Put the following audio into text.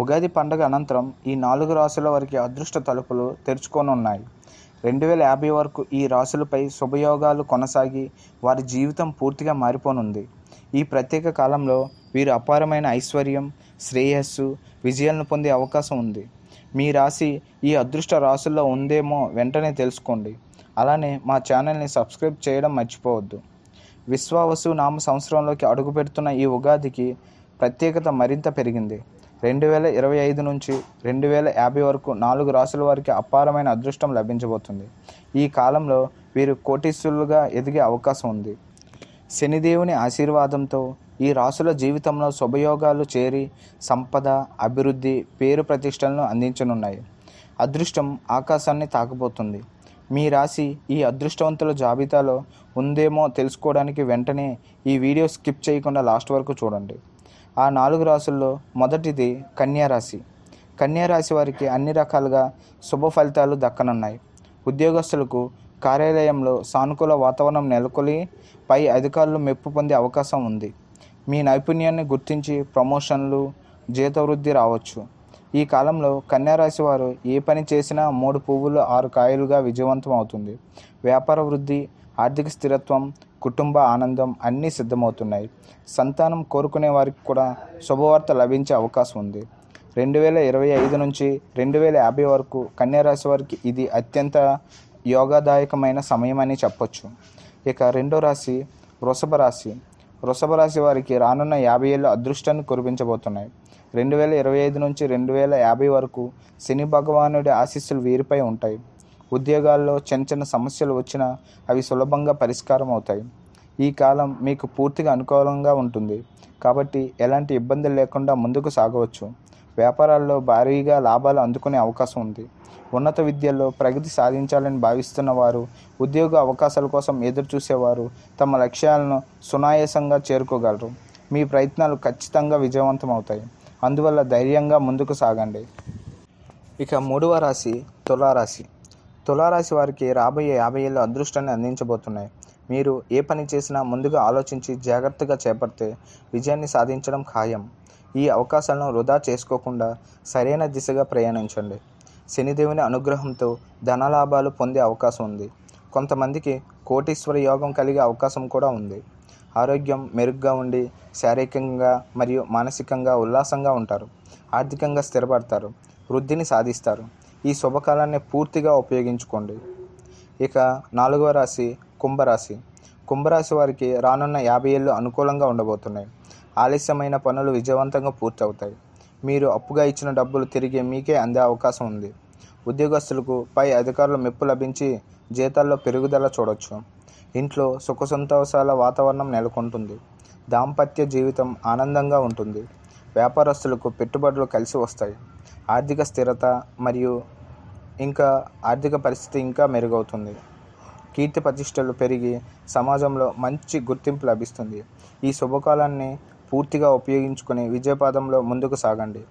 ఉగాది పండుగ అనంతరం ఈ నాలుగు రాశుల వారికి అదృష్ట తలుపులు తెరుచుకోనున్నాయి. రెండు వేల యాభై వరకు ఈ రాశులపై శుభయోగాలు కొనసాగి వారి జీవితం పూర్తిగా మారిపోనుంది. ఈ ప్రత్యేక కాలంలో వీరు అపారమైన ఐశ్వర్యం శ్రేయస్సు విజయాలను పొందే అవకాశం ఉంది. మీ రాశి ఈ అదృష్ట రాశుల్లో ఉందేమో వెంటనే తెలుసుకోండి. అలానే మా ఛానల్ని సబ్స్క్రైబ్ చేయడం మర్చిపోవద్దు. విశ్వావసు నామ సంవత్సరంలోకి అడుగుపెడుతున్న ఈ ఉగాదికి ప్రత్యేకత మరింత పెరిగింది. రెండు వేల ఇరవై ఐదు నుంచి రెండు వేల యాభై వరకు నాలుగు రాసుల వారికి అపారమైన అదృష్టం లభించబోతుంది. ఈ కాలంలో వీరు కోటీశ్వరులుగా ఎదిగే అవకాశం ఉంది. శనిదేవుని ఆశీర్వాదంతో ఈ రాసుల జీవితంలో శుభయోగాలు చేరి సంపద అభివృద్ధి పేరు ప్రతిష్టలను అందించనున్నాయి. అదృష్టం ఆకాశాన్ని తాకబోతుంది. మీ రాశి ఈ అదృష్టవంతుల జాబితాలో ఉందేమో తెలుసుకోవడానికి వెంటనే ఈ వీడియో స్కిప్ చేయకుండా లాస్ట్ వరకు చూడండి. ఆ నాలుగు రాసుల్లో మొదటిది కన్యారాశి. కన్యారాశి వారికి అన్ని రకాలుగా శుభ ఫలితాలు దక్కనున్నాయి. ఉద్యోగస్తులకు కార్యాలయంలో సానుకూల వాతావరణం నెలకొని పై అధికారులు మెప్పు పొందే అవకాశం ఉంది. మీ నైపుణ్యాన్ని గుర్తించి ప్రమోషన్లు జీతవృద్ధి రావచ్చు. ఈ కాలంలో కన్యారాశి వారు ఏ పని చేసినా మూడు పువ్వులు ఆరు కాయలుగా విజయవంతం అవుతుంది. వ్యాపార వృద్ధి ఆర్థిక స్థిరత్వం కుటుంబ ఆనందం అన్నీ సిద్ధమవుతున్నాయి. సంతానం కోరుకునే వారికి కూడా శుభవార్త లభించే అవకాశం ఉంది. రెండు వేల ఇరవై ఐదు నుంచి రెండు వేల యాభై వరకు కన్యారాశి వారికి ఇది అత్యంత యోగాదాయకమైన సమయం అని చెప్పొచ్చు. ఇక రెండో రాశి వృషభ రాశి. వృషభ రాశి వారికి రానున్న యాభై ఏళ్ళు అదృష్టాన్ని కురిపించబోతున్నాయి. రెండు వేల ఇరవై ఐదు నుంచి రెండు వేల యాభై వరకు శని భగవానుడి ఆశీస్సులు వీరిపై ఉంటాయి. ఉద్యోగాల్లో చిన్న చిన్న సమస్యలు వచ్చినా అవి సులభంగా పరిష్కారం అవుతాయి. ఈ కాలం మీకు పూర్తిగా అనుకూలంగా ఉంటుంది. కాబట్టి ఎలాంటి ఇబ్బందులు లేకుండా ముందుకు సాగవచ్చు. వ్యాపారాల్లో భారీగా లాభాలు అందుకునే అవకాశం ఉంది. ఉన్నత విద్యల్లో ప్రగతి సాధించాలని భావిస్తున్న వారు ఉద్యోగ అవకాశాల కోసం ఎదురు చూసేవారు తమ లక్ష్యాలను సునాయాసంగా చేరుకోగలరు. మీ ప్రయత్నాలు ఖచ్చితంగా విజయవంతం అవుతాయి అందువల్ల ధైర్యంగా ముందుకు సాగండి. ఇక మూడవ రాశి తులారాశి. తులారాశి వారికి రాబోయే యాభై ఏళ్ళు అదృష్టాన్ని అందించబోతున్నాయి. మీరు ఏ పని చేసినా ముందుగా ఆలోచించి జాగ్రత్తగా చేపడితే విజయాన్ని సాధించడం ఖాయం. ఈ అవకాశాలను వృధా చేసుకోకుండా సరైన దిశగా ప్రయాణించండి. శనిదేవుని అనుగ్రహంతో ధనలాభాలు పొందే అవకాశం ఉంది. కొంతమందికి కోటీశ్వర యోగం కలిగే అవకాశం కూడా ఉంది. ఆరోగ్యం మెరుగ్గా ఉండి శారీరకంగా మరియు మానసికంగా ఉల్లాసంగా ఉంటారు. ఆర్థికంగా స్థిరపడతారు. వృద్ధిని సాధిస్తారు. ఈ శుభకాలాన్ని పూర్తిగా ఉపయోగించుకోండి. ఇక నాలుగవ రాశి కుంభరాశి. కుంభరాశి వారికి రానున్న యాభై ఏళ్ళు అనుకూలంగా ఉండబోతున్నాయి. ఆలస్యమైన పనులు విజయవంతంగా పూర్తవుతాయి. మీరు అప్పుగా ఇచ్చిన డబ్బులు తిరిగి మీకే అందే అవకాశం ఉంది. ఉద్యోగస్తులకు పై అధికారుల మెప్పు లభించి జీతాల్లో పెరుగుదల చూడొచ్చు. ఇంట్లో సుఖ సంతోషాల వాతావరణం నెలకొంటుంది. దాంపత్య జీవితం ఆనందంగా ఉంటుంది. వ్యాపారస్తులకు పెట్టుబడులు కలిసి వస్తాయి. ఆర్థిక స్థిరత మరియు ఇంకా ఆర్థిక పరిస్థితి ఇంకా మెరుగవుతుంది. కీర్తి ప్రతిష్టలు పెరిగి సమాజంలో మంచి గుర్తింపు లభిస్తుంది. ఈ శుభకాలాన్ని పూర్తిగా ఉపయోగించుకొని విజయపాదంలో ముందుకు సాగండి.